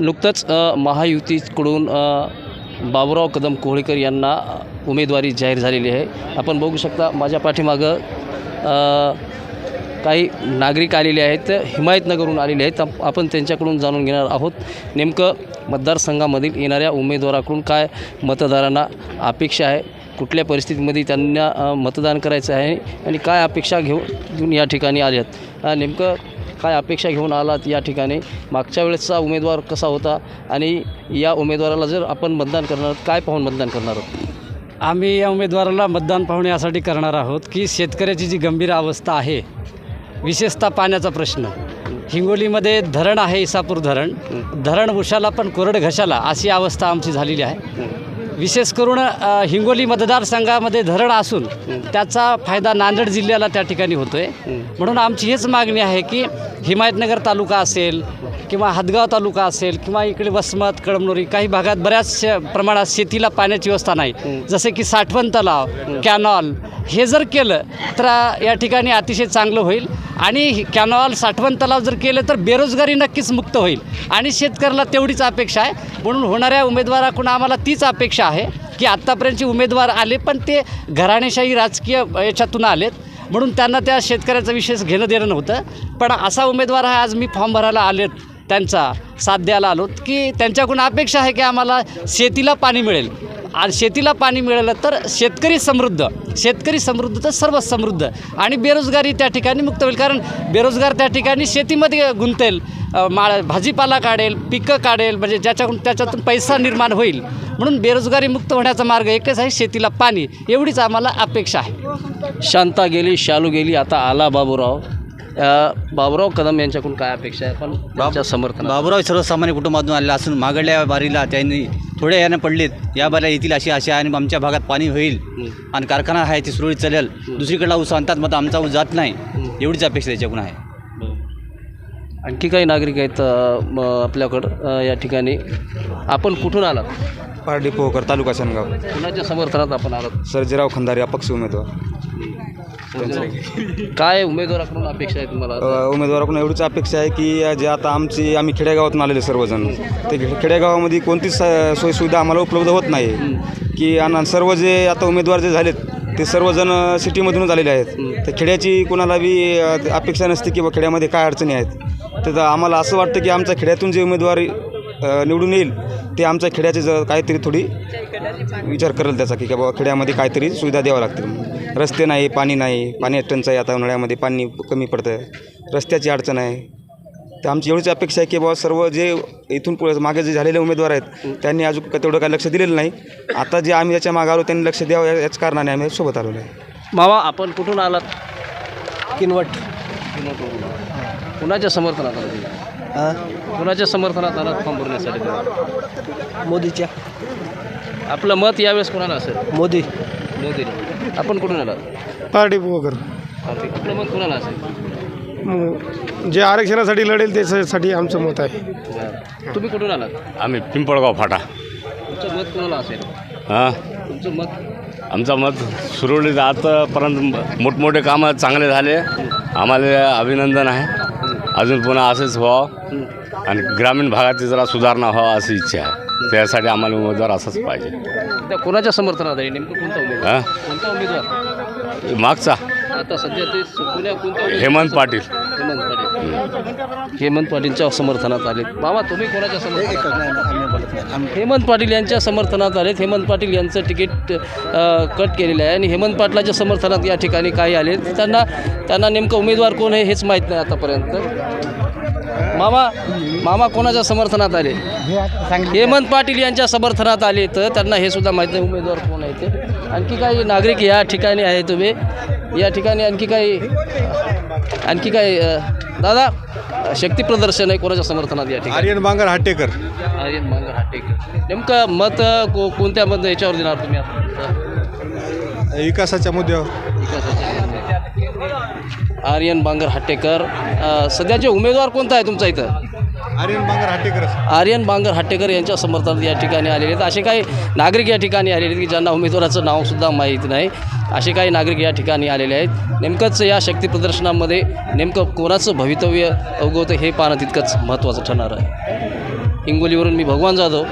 नुकतंच महायुतीकडून अ, बाबुराव कदम कोहळीकर यांना उमेदवारी जाहीर झालेली आहे. आपण बघू शकता माझ्या पाठीमागं काही नागरिक आलेले आहेत हिमायतनगरहून आलेले आहेत. आपण त्यांच्याकडून जाणून घेणार आहोत नेमकं मतदारसंघामधील येणाऱ्या उमेदवाराकडून काय मतदारांना अपेक्षा आहे कुठल्या परिस्थितीमध्ये त्यांना मतदान करायचं आहे आणि काय अपेक्षा घेऊन या ठिकाणी आल्या आहेत नेमकं काय अपेक्षा घेऊन आलात या ठिकाणी? मागच्या वेळेसचा उमेदवार कसा होता? आणि या उमेदवाराला जर आपण मतदान करणार काय पाहून मतदान करणार आहोत? आम्ही या उमेदवाराला मतदान पाहणे यासाठी करणार आहोत की शेतकऱ्याची जी गंभीर अवस्था आहे विशेषतः पाण्याचा प्रश्न. हिंगोलीमध्ये धरण आहे इसापूर धरण. धरण उशाला पण कोरड घशाला अशी अवस्था आमची झालेली आहे. विशेष करून हिंगोली मतदारसंघामध्ये धरण असून त्याचा फायदा नांदेड जिल्ह्याला त्या ठिकाणी होतो आहे म्हणून आमची हेच मागणी आहे की हिमायतनगर तालुका असेल किंवा हदगाव तालुका असेल किंवा इकडे वसमत कळमनुरी काही भागात बऱ्याच प्रमाणात शेतीला पाण्याची व्यवस्था नाही. जसे की साठवण तलाव कॅनॉल हे जर केलं तर या ठिकाणी अतिशय चांगलं होईल. आणि कॅनॉल साठवण तलाव जर केलं तर बेरोजगारी नक्कीच मुक्त होईल. आणि शेतकऱ्याला तेवढीच अपेक्षा आहे. म्हणून होणाऱ्या उमेदवाराकडून आम्हाला तीच अपेक्षा आहे की आत्तापर्यंतचे उमेदवार आले पण ते घराणेशाही राजकीय याच्यातून आलेत. म्हणून त्यांना त्या शेतकऱ्याचं विशेष घेणं देणं नव्हतं. पण असा उमेदवार हा आज मी फॉर्म भरायला आलेत त्यांचा साथ द्यायला आलो की त्यांच्याकडून अपेक्षा आहे की आम्हाला शेतीला पाणी मिळेल. आणि शेतीला पाणी मिळालं तर शेतकरी समृद्ध. शेतकरी समृद्ध तर सर्व समृद्ध. आणि बेरोजगारी त्या ठिकाणी मुक्त होईल. कारण बेरोजगार त्या ठिकाणी शेतीमध्ये गुंतेल. माळ भाजीपाला काढेल पिकं काढेल म्हणजे ज्याच्याकडून त्याच्यातून पैसा निर्माण होईल. म्हणून बेरोजगारी मुक्त होण्याचा मार्ग एकच आहे शेतीला पाणी. एवढीच आम्हाला अपेक्षा आहे. शांता गेली शालू गेली आता आला बाबूराव. बाबुराव कदम यांच्याकडून काय अपेक्षा आहे? पण समर्थन बाबुराव सर्वसामान्य कुटुंबातून आलेला असून मागडल्या बारीला त्यांनी थोड्या यानं पडलेत. या बारीला येतील अशी आशा आहे आणि आमच्या भागात पाणी होईल. आणि कारखाना आहे ती सुरळीत चालेल. दुसरीकडला ऊस आणतात मग आमचा ऊस जात नाही. एवढीच अपेक्षा त्याच्याकडून आहे. आणखी काही नागरिक आहेत आपल्याकडं या ठिकाणी. आपण कुठून आलात? पारडी पोहकर तालुका शनगाव कुणाच्या समर्थनात आपण आलात? सर्जेराव खंदारे अपक्ष उमेदवार. काय उमेदवाराकडून अपेक्षा आहे तुम्हाला? अ, उमेदवाराकडून एवढीच अपेक्षा आहे की जे आता आमची आम्ही खेडेगावातून आलेले सर्वजण. ते खे- खेडेगावामध्ये कोणतीच स- सोयीसुविधा आम्हाला उपलब्ध होत नाही. की आणि सर्व जे आता उमेदवार जे झालेत ते सर्वजण सिटीमधूनच आलेले आहेत. तर खेड्याची कोणाला बी अ, अपेक्षा नसते की बा खेड्यामध्ये काय अडचणी आहेत. तर आम्हाला असं वाटतं की आमच्या खेड्यातून जे उमेदवार अ, निवडून येईल ते आमच्या खेड्याचे जर काहीतरी थोडी विचार करेल त्याचा की बाबा खेड्यामध्ये काहीतरी सुविधा द्याव्या लागतील रस्ते नाही पाणी नाही पाणी टंचाई आता उन्हाळ्यामध्ये पाणी कमी पडतं रस्त्याची अडचण आहे. तर आमची एवढीच अपेक्षा आहे की बाबा सर्व जे इथून पुढे मागे जे झालेले उमेदवार आहेत त्यांनी अजून क- तेवढं काही लक्ष दिलेलं नाही. आता जे आम्ही याच्या मागे आलो त्यांनी लक्ष द्यावं या- याच कारणाने आम्ही सोबत आलेलो आहे. मामा आपण कुठून आलात? किनवट. कुणाच्या समर्थनात तुम्ही? कुणाच्या समर्थनात आलात फॉर्म भरण्यासाठी? मोदीच्या. आपलं मत यावेळेस कोणाला असेल? मोदी. मोदी आपण कुठून आलात? Party poker. आपलं मत कोणाला असेल? जे आरक्षणासाठी लढेल त्याच्यासाठी आमचं मत आहे. बरं. तुम्ही कुठून आलात? आम्ही पिंपळगाव फाटा. तुमचं मत कोणाला असेल? हां? तुमचं मत? आमचं मत सुरळीत आतापर्यंत मोठमोठे कामं चांगले झाले. आम्हाला अभिनंदन आहे. अजून पुन्हा असंच व्हावं. आणि ग्रामीण भागाची जरा सुधारणा व्हावा अशी इच्छा आहे. त्यासाठी आम्हाला उमेदवार असंच पाहिजे. त्या कोणाच्या समर्थनात आहे? नेमकं कोणता उमेदवार? हां? कोणता उमेदवार? मागचा. आता सध्या ते पुण्या कोणत्या हेमंत पाटील. हेमंत पाटील. हेमंत पाटीलच्या समर्थनात आलेत. मामा तुम्ही कोणाच्या समर्थनात? हेमंत पाटील यांच्या समर्थनात आलेत. हेमंत पाटील यांचं तिकीट अ, कट केलेलं आहे आणि हेमंत पाटलाच्या समर्थनात या ठिकाणी काही आले त्यांना त्यांना नेमकं उमेदवार कोण आहे हेच माहीत नाही आतापर्यंत. मामा मामा कोणाच्या समर्थनात आले? हेमंत पाटील यांच्या समर्थनात आले तर त्यांना हे सुद्धा माहीत नाही उमेदवार कोण आहे ते. आणखी काही नागरिक या ठिकाणी आहे तुम्ही? या ठिकाणी आणखी काही आणखी काही दादा शक्ती प्रदर्शन आहे कोणाच्या समर्थनात या ठिकाणी? आर्यन बांगर हाटेकर. आर्यन मांगर हाटेकर. नेमकं मत को कोणत्या मत याच्यावर देणार तुम्ही? विकासाच्या मुद्द्यावर. विकासाच्या आर्यन बांगर हाटेकर. अ, सध्याचे उमेदवार कोणता आहे तुमचा इथं? आर्यन बांगर हाटेकर आर्यन बांगर हाटेकर यांच्या समर्थनात या ठिकाणी आलेले आहेत. असे काही नागरिक या ठिकाणी आलेले आहेत की ज्यांना उमेदवाराचं नावसुद्धा माहीत नाही. असे काही नागरिक या ठिकाणी आलेले आहेत. नेमकंच या शक्ती प्रदर्शनामध्ये नेमकं कोणाचं भवितव्य अवगवतं हे पाहणं तितकंच महत्त्वाचं ठरणार आहे. हिंगोलीवरून मी भगवान जाधव.